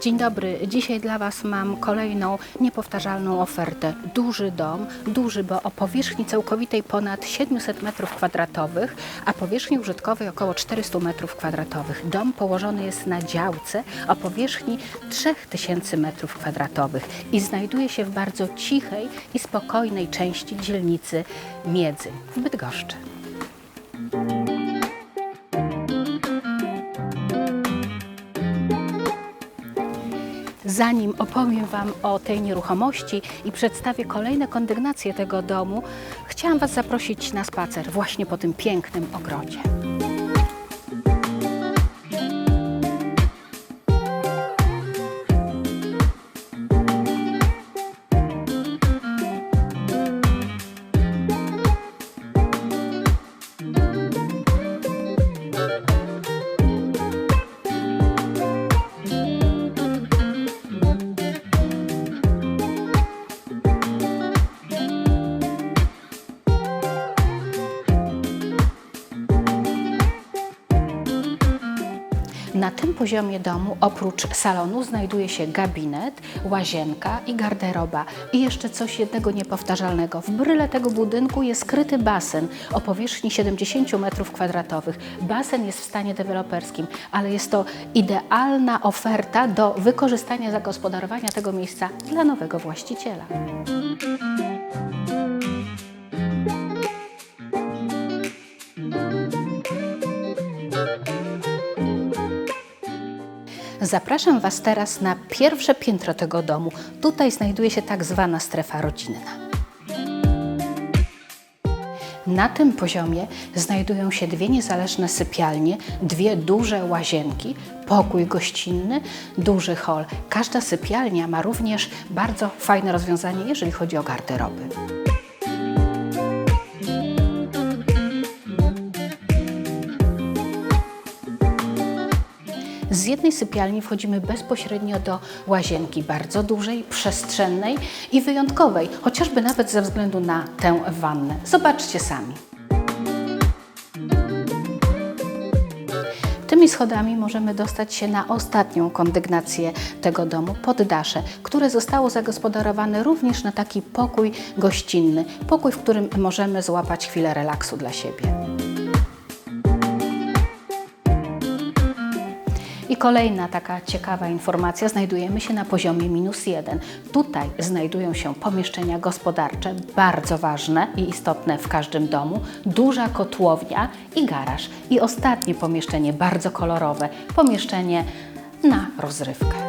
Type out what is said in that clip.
Dzień dobry. Dzisiaj dla Was mam kolejną niepowtarzalną ofertę. Duży dom, duży, bo o powierzchni całkowitej ponad 700 m2, a powierzchni użytkowej około 400 m2. Dom położony jest na działce o powierzchni 3000 m2 i znajduje się w bardzo cichej i spokojnej części dzielnicy Miedzy w Bydgoszczy. Zanim opowiem Wam o tej nieruchomości i przedstawię kolejne kondygnacje tego domu, chciałam Was zaprosić na spacer właśnie po tym pięknym ogrodzie. Na tym poziomie domu oprócz salonu znajduje się gabinet, łazienka i garderoba. I jeszcze coś jednego niepowtarzalnego. W bryle tego budynku jest skryty basen o powierzchni 70 m2. Basen jest w stanie deweloperskim, ale jest to idealna oferta do wykorzystania zagospodarowania tego miejsca dla nowego właściciela. Zapraszam Was teraz na pierwsze piętro tego domu. Tutaj znajduje się tak zwana strefa rodzinna. Na tym poziomie znajdują się dwie niezależne sypialnie, dwie duże łazienki, pokój gościnny, duży hol. Każda sypialnia ma również bardzo fajne rozwiązanie, jeżeli chodzi o garderoby. Z jednej sypialni wchodzimy bezpośrednio do łazienki, bardzo dużej, przestrzennej i wyjątkowej, chociażby nawet ze względu na tę wannę. Zobaczcie sami. Tymi schodami możemy dostać się na ostatnią kondygnację tego domu, poddasze, które zostało zagospodarowane również na taki pokój gościnny, pokój, w którym możemy złapać chwilę relaksu dla siebie. I kolejna taka ciekawa informacja, znajdujemy się na poziomie minus jeden. Tutaj znajdują się pomieszczenia gospodarcze, bardzo ważne i istotne w każdym domu, duża kotłownia i garaż. I ostatnie pomieszczenie, bardzo kolorowe, pomieszczenie na rozrywkę.